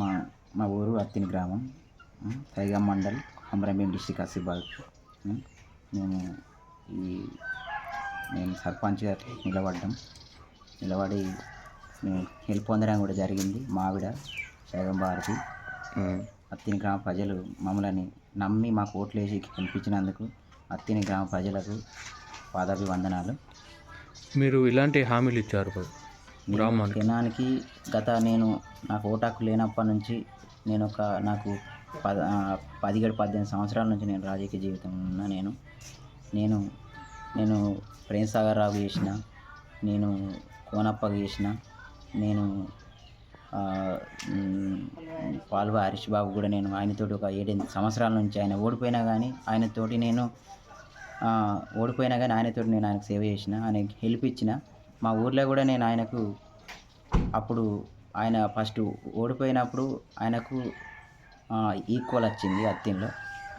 మా మా ఊరు అత్తిని గ్రామం. తైగాం మండల్ అమరంభీం డిస్టిక్ ఆసిఫాబాద్ మేము ఈ మేము సర్పంచ్గా నిలబడ్డాం. నిలబడి మేము హెల్ప్ పొందడం కూడా జరిగింది మా ఆవిడ భారతి. అత్తిని గ్రామ ప్రజలు మమ్మల్ని నమ్మి మాకు ఓట్లు వేసి గెలిపించినందుకు అత్తిని గ్రామ ప్రజలకు పాదాభివందనాలు. మీరు ఇలాంటి హామీలు ఇచ్చారు క్షణానికి గత నేను నాకు ఓటాకు లేనప్పటి నుంచి నేను ఒక నాకు పద పదిహేడు పద్దెనిమిది సంవత్సరాల నుంచి నేను రాజకీయ జీవితంలో ఉన్నా నేను. నేను నేను ప్రేమ్ సాగర్ రావు చేసిన నేను కోనప్ప చేసిన నేను పాల్వ హరీష్ బాబు కూడా నేను ఆయనతోటి ఒక ఏడెనిమిది సంవత్సరాల నుంచి ఆయన ఓడిపోయినా కానీ ఆయనతోటి నేను ఓడిపోయినా కానీ ఆయనతోటి నేను ఆయనకు సేవ చేసిన ఆయనకి హెల్ప్ ఇచ్చిన మా ఊర్లో కూడా నేను ఆయనకు అప్పుడు ఆయన ఫస్ట్ ఓడిపోయినప్పుడు ఆయనకు ఈక్వల్ వచ్చింది అత్తింలో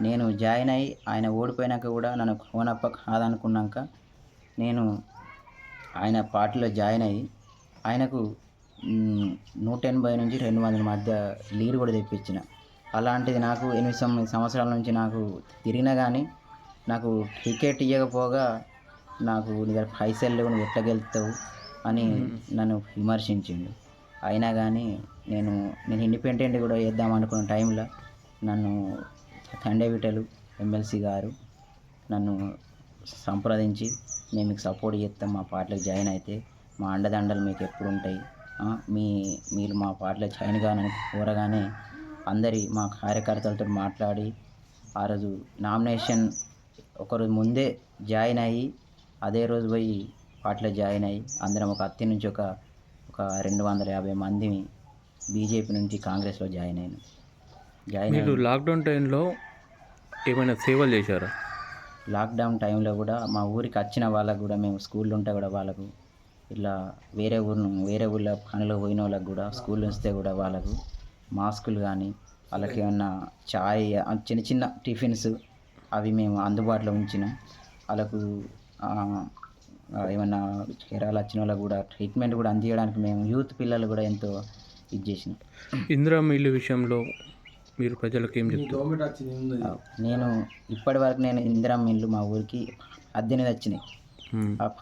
నేను జాయిన్ అయ్యి ఆయన ఓడిపోయినాక కూడా నన్ను కోనప్ప కాదనుకున్నాక నేను ఆయన పార్టీలో జాయిన్ అయ్యి ఆయనకు నూట ఎనభై నుంచి రెండు వందల మధ్య లీడ్ కూడా తెప్పించిన. అలాంటిది నాకు ఎనిమిది తొమ్మిది సంవత్సరాల నుంచి నాకు తిరిగినా కానీ నాకు టికెట్ ఇవ్వకపోగా నాకు నీ దగ్గర పైసలు లేవు నువ్వు ఎట్లా గెలుస్తావు అని నన్ను విమర్శించిండు. అయినా కానీ నేను నేను ఇండిపెండెంట్ కూడా చేద్దాం అనుకున్న టైంలో నన్ను తండే విటలు ఎమ్మెల్సీ గారు నన్ను సంప్రదించి మేము మీకు సపోర్ట్ చేస్తాం మా పార్టీలకు జాయిన్ అయితే మా అండదండలు మీకు ఎప్పుడు ఉంటాయి మీ మీరు మా పార్టీలో జాయిన్ కానని కోరగానే అందరి మా కార్యకర్తలతో మాట్లాడి ఆ రోజు నామినేషన్ ఒకరోజు ముందే జాయిన్ అయ్యి అదే రోజు పోయి పార్టీలో జాయిన్ అయ్యి అందరం ఒక అత్తి నుంచి ఒక ఒక రెండు వందల యాభై మందిని బీజేపీ నుంచి కాంగ్రెస్లో జాయిన్ అయినాం. జాయిన్ మీరు లాక్డౌన్ టైంలో ఏమైనా సేవలు చేశారా? లాక్డౌన్ టైంలో కూడా మా ఊరికి వచ్చిన వాళ్ళకు కూడా మేము స్కూల్లో ఉంటే కూడా వాళ్ళకు ఇట్లా వేరే ఊరు వేరే ఊళ్ళో పనిలో పోయిన వాళ్ళకు కూడా స్కూల్ వస్తే కూడా వాళ్ళకు మాస్కులు కానీ వాళ్ళకి ఏమన్నా చాయ్ ఆ చిన్న చిన్న టిఫిన్స్ అవి మేము అందుబాటులో ఉంచినాం. వాళ్ళకు ఏమన్నా జ్వరాలు వచ్చిన వాళ్ళకు కూడా ట్రీట్మెంట్ కూడా అందించడానికి మేము యూత్ పిల్లలు కూడా ఎంతో ఇది చేసినాం. ఇందిరా మిల్లు విషయంలో మీరు ప్రజలకు ఏం చెప్తారు? నేను ఇప్పటి వరకు నేను ఇందిరా మిల్లు మా ఊరికి పద్దెనిమిది వచ్చినాయి.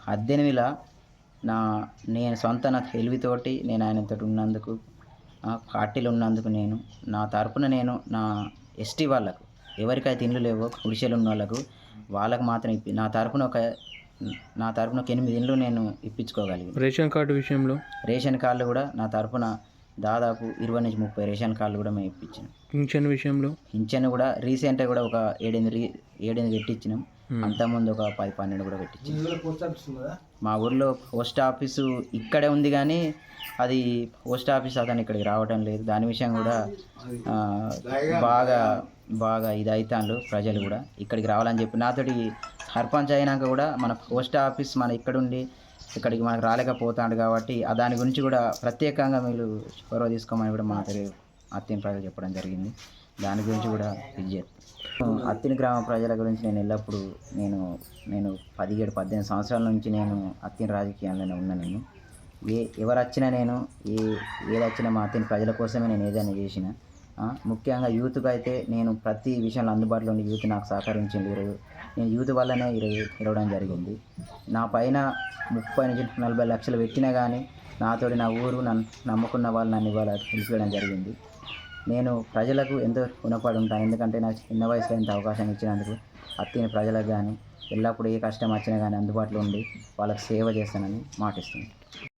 పద్దెనిమిదిలో నా నేను సొంత నా తెలివితోటి నేను ఆయనతో ఉన్నందుకు ఆ పార్టీలో ఉన్నందుకు నేను నా తరపున నేను నా ఎస్టీ వాళ్ళకు ఎవరికైతే ఇండ్లు లేవో గుడిసెలు ఉన్న వాళ్ళకు వాళ్ళకు మాత్రం ఇప్పి నా తరపున ఒక నా తరపున ఒక ఎనిమిది ఇండ్లు నేను ఇప్పించుకోగలిగాను. రేషన్ కార్డు విషయంలో? రేషన్ కార్డులు కూడా నా తరపున దాదాపు ఇరవై నుంచి ముప్పై రేషన్ కార్డులు కూడా మేము ఇప్పించాం పింఛన్ విషయంలో? పింఛన్ కూడా రీసెంట్గా కూడా ఒక ఏడెనిమిది రీ ఏడెనిమిది పెట్టించినాం. అంతకుముందు ఒక పది పన్నెండు కూడా పెట్టించాం మా ఊర్లో పోస్ట్ ఆఫీసు ఇక్కడే ఉంది కానీ అది పోస్ట్ ఆఫీస్ అతను ఇక్కడికి రావటం లేదు. దాని విషయం కూడా బాగా బాగా ఇది అవుతాను ప్రజలు కూడా. ఇక్కడికి రావాలని చెప్పి నాతోటి సర్పంచ్ అయినాక కూడా మన పోస్ట్ ఆఫీస్ మన ఇక్కడుండి ఇక్కడికి మనకు రాలేకపోతాడు కాబట్టి ఆ దాని గురించి కూడా ప్రత్యేకంగా మీరు చొరవ తీసుకోమని కూడా మాతో అత్తిని ప్రజలు చెప్పడం జరిగింది. దాని గురించి కూడా విజయ్ అత్తిని గ్రామ ప్రజల గురించి నేను ఎల్లప్పుడూ నేను నేను పదిహేడు పద్దెనిమిది సంవత్సరాల నుంచి నేను అత్తిని రాజకీయాల్లోనే ఉన్నా నేను. ఏ ఎవరు వచ్చినా నేను ఏ ఏది వచ్చినా మా అత్తిని ప్రజల కోసమే నేను ఏదైనా చేసిన ముఖ్యంగా యూత్కి అయితే నేను ప్రతి విషయంలో అందుబాటులో ఉండి యూత్ నాకు సహకరించింది ఈరోజు నేను యూత్ వల్లనే ఈరోజు జరిగింది. నా పైన ముప్పై నుంచి నలభై లక్షలు పెట్టినా కానీ నాతోటి నా ఊరు నన్ను నమ్ముకున్న వాళ్ళు నన్ను ఇవాళ గెలిపించడం జరిగింది. నేను ప్రజలకు ఎంతో రుణపడి ఉంటాను ఎందుకంటే నాకు చిన్న వయసులో ఇంత అవకాశం ఇచ్చినందుకు అత్తిని ప్రజలకు కానీ ఎల్లప్పుడూ ఏ కష్టం వచ్చినా కానీ అందుబాటులో ఉండి వాళ్ళకి సేవ చేస్తానని మాటిస్తున్నాను